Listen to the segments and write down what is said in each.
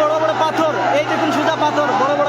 বড় বড় পাথর। এই দেখুন সুদা পাথর বড় বড়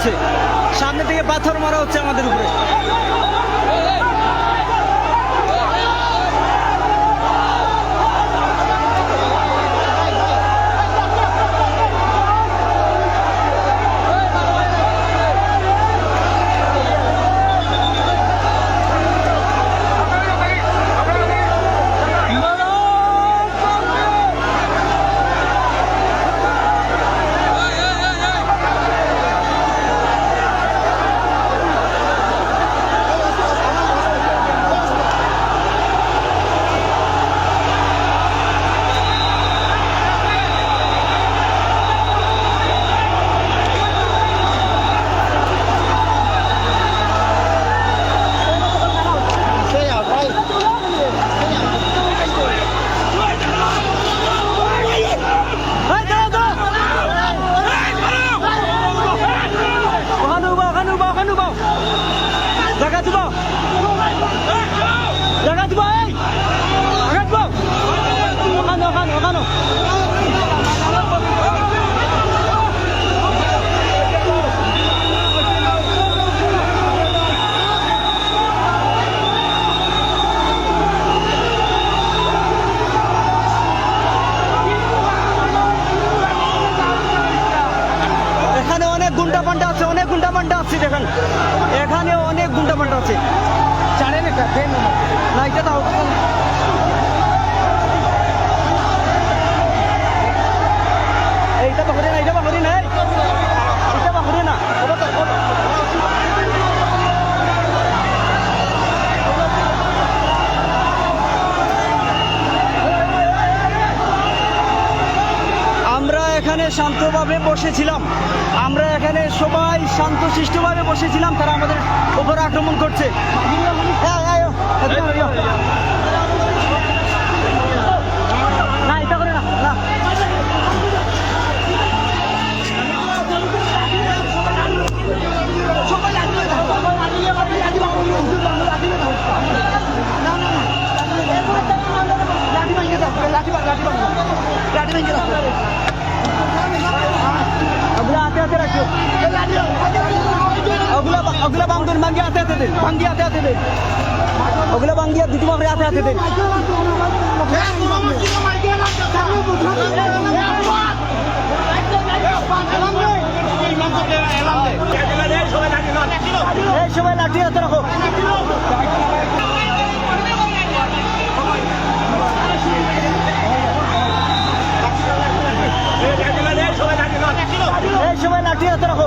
হচ্ছে সামনে থেকে পাথর মারা হচ্ছে আমাদের জায়গা দিব জায়গা দিব এই। জায়গা ওখানে। অনেক গুন্ডা পান্ডা আছে অনেক গুন্ডাপান্ডা আছে দেখেন এখানে অনেক গুন্ডা পান্ডা আছে জানেন এটা না এটা দাও। এইটা বাকরি না এইটা বাকরি না এই। এইটা বাকরি না এখানে শান্তভাবে বসেছিলাম। আমরা এখানে সবাই শান্তশিষ্টভাবে বসেছিলাম তারা আমাদের উপর আক্রমণ করছে। দিন ভাঙ্গি হাতে হাতে দিন ওগুলো ভাঙ্গি হাত দিতে পারে হাতে হাতে দিন সবাই লাঠি হাতে রাখো। সবাই লাঠি হাতে রাখো।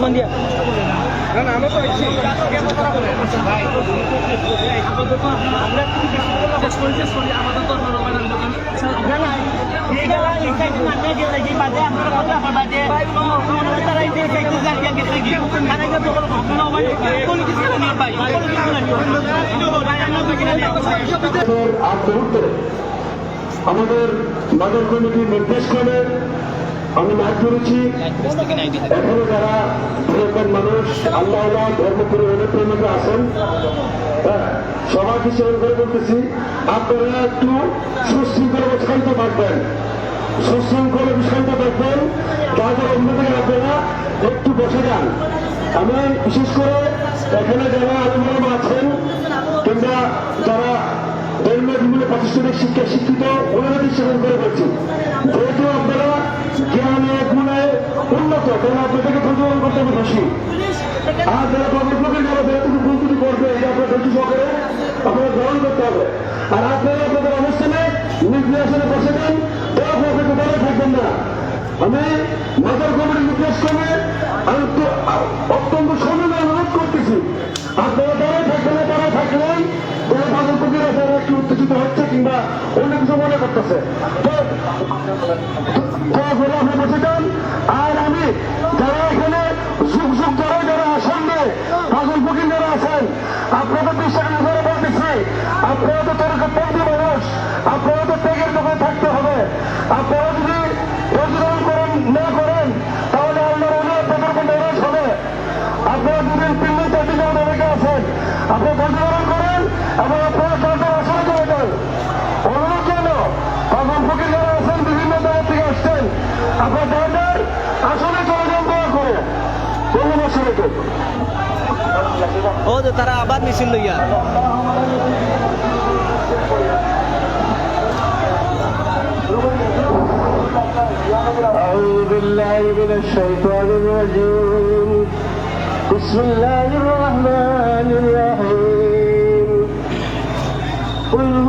ফোন দিয়া আমাদের নগর কমিটির নির্দেশ করে আমি মাঠ করেছি। এখনও যারা ধর্মের মানুষ আল্লাহ আল্লাহ ধর্ম পরিবারের প্রেমিক আছেন। হ্যাঁ, সবাইকে সেবন করে বলতেছি আপনারা একটু সুশৃঙ্খল শান্ত থাকবেন সুশৃঙ্খল শান্ত থাকবেন তারপর অন্যদিকে আপনারা একটু বসে যান। আমি বিশেষ করে এখানে যারা আলম আছেন কিংবা যারা ধর্মীয় বিভিন্ন প্রাতিষ্ঠানিক শিক্ষা শিক্ষিত ওনারা করে বলছি। যেহেতু আপনারা জ্ঞানে গুণে উন্নত, তাহলে আপনাদেরকে করতে হবে খুশি আর যারা যারা করবে, এটা আপনার ধৈর্য সহকারে আপনারা গ্রহণ করতে হবে। আর আপনারা আপনাদের অবস্থানে নিজ নিয়ে আসলে বসে যান আমি নগর কমিটির নির্দেশ করে আমি তো অত্যন্ত সমিল অনুরোধ করতেছি আপনারা দাঁড়ায় থাকবেন না দাঁড়ায় থাকলেই কোনো পাগল কুকির আপনারা একটু হচ্ছে কিংবা অন্য কিছু মনে করতেছে আর আমি যারা এখানে যুগ যুগ ধরে যারা আসেন পাগল ফকির যারা আছেন, আপনাদের বিশ্বাস করে বলতেছি, আপনারা তো তরকার মানুষ, আপনারা তো ত্যাগের থাকতে হবে। আপনারা যদি প্রতিরোধ করেন না করেন তাহলে আল্লাহর অনেক আপনাদের নারাজ হবে আপনারা দুদিন তিন দিন চার দিন অনেকে আছেন আপনারা প্রতিরোধ করেন এবং আপনারা সরকার আসলে চলে যান অনুরোধ কেন পাগল ফকির যারা আছেন বিভিন্ন জায়গা থেকে আসছেন আপনার দরকার আসলে চলে যান দয়া করে ধন্যবাদ সবাইকে ও যে তারা আবার মিছিল লইয়া أعوذ بالله من الشيطان الرجيم بسم الله الرحمن الرحيم قل هو الله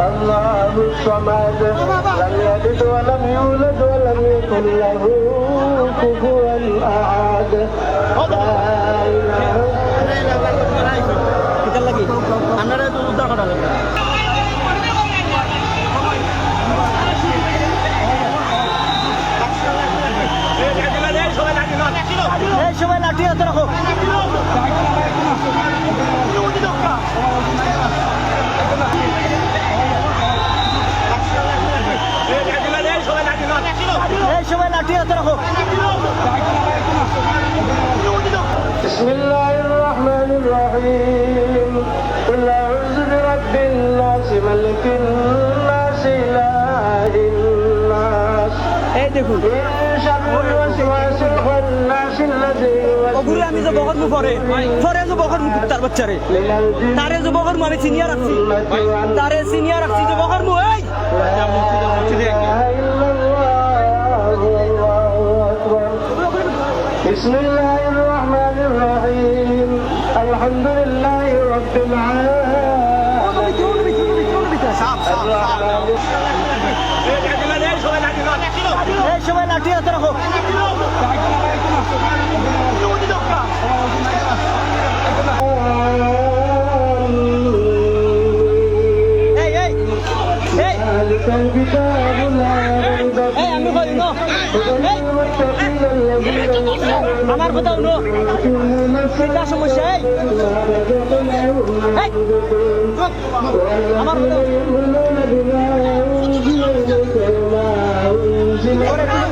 الله الصمد لم يلد ولم يولد ولم يكن له كفوا أحد لا إله কিতার লাগি আপনারা তো উদ্ধার করা লাগবে এই সবাই লাঠি হাতে রাখো بسم الله الرحمن الرحيم قل أعوذ برب الناس ملك الناس إله الناس এই দেখুন من شر الوسواس الخناس الذي ওগুলো আমি যে বকর মু পরে পরে যে বকর মু তার বাচ্চারে من الجنة তারে যে বকর মু আমি সিনিয়র রাখছি তারে সিনিয়র রাখছি যে বকর মু এই بسم الله الرحمن الرحيم الحمد لله رب العالمين الرحمن এই সবাই লাঠি হাতে রাখো এই এই এই ذلك الكتاب لا ريب এই আমি কই নো আমার কোথাও নো চিন্তা সমস্যা আমার কোথাও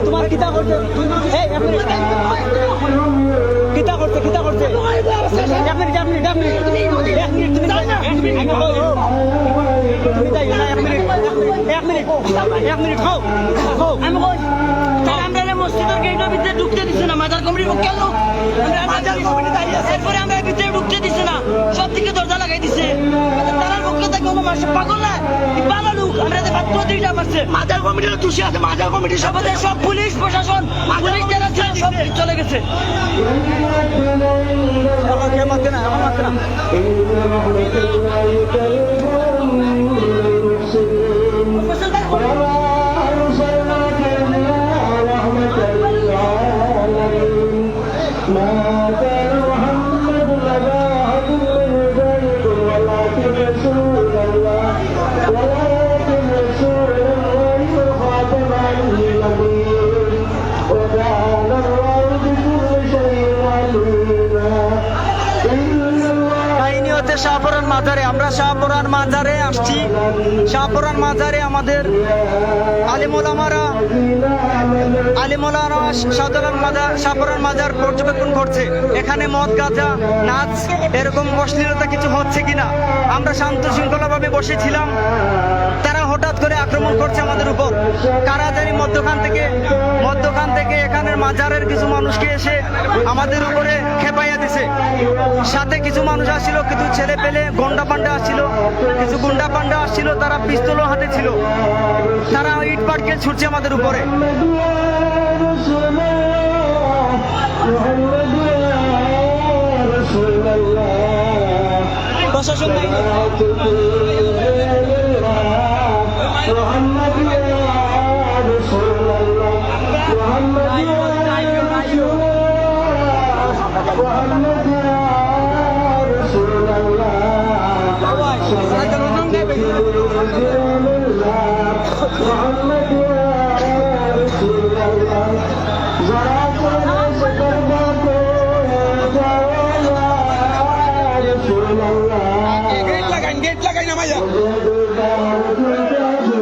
তোমার কিতা করছে? কিতা করছে কিতা করছে? এক মিনিট এক মিনিট এক মিনিট। এক মিনিট, তুমি তুমি যাই এক মিনিট এক মিনিট এক মিনিট খাও খাও আমি আমরা এই ভিতরে ঢুকতে দিছে না মাজার লোক আমরা কমিটি দাঁড়িয়ে আছে এরপরে আমরা ভিতরে ঢুকতে দিছে না সব দিকে দরজা লাগাই দিছে। তারার পক্ষ থেকে কোনো মাসে পাগল না ভালো লোক? আমরা যে পাত্র দুইটা মারছে মাজার কমিটির দোষী আছে মাজার কমিটির সব সব পুলিশ প্রশাসন পুলিশ যারা ছিল সব চলে গেছে। মারতে না এখন মারতে না মাজারে আসছি শাহপুরান মাজারে আমাদের আলিমুলামারা আলিমুলারা সাধারণ মাজার, শাহপুরান মাজার পর্যবেক্ষণ করছে? এখানে মদ, গাঁজা, নাচ, এরকম অশ্লীলতা কিছু হচ্ছে কিনা? আমরা শান্ত শৃঙ্খলাভাবে বসেছিলাম। তারা হঠাৎ করে আক্রমণ করছে আমাদের উপর। কারা জানি মধ্যখান থেকে মধ্যখান থেকে এখানের মাজারের কিছু মানুষকে এসে আমাদের উপরে খেপাইয়া দিছে। সাথে কিছু মানুষ আসছিল কিছু ছেলে পেলে, গন্ডা পান্ডা আসছিল কিছু গুন্ডা পান্ডা আসছিল তারা পিস্তলও হাতে ছিল। তারা ইট পাটকে ছুটছে আমাদের উপরে। প্রশাসন লাগাই গেট লাগাই না ভাইয়া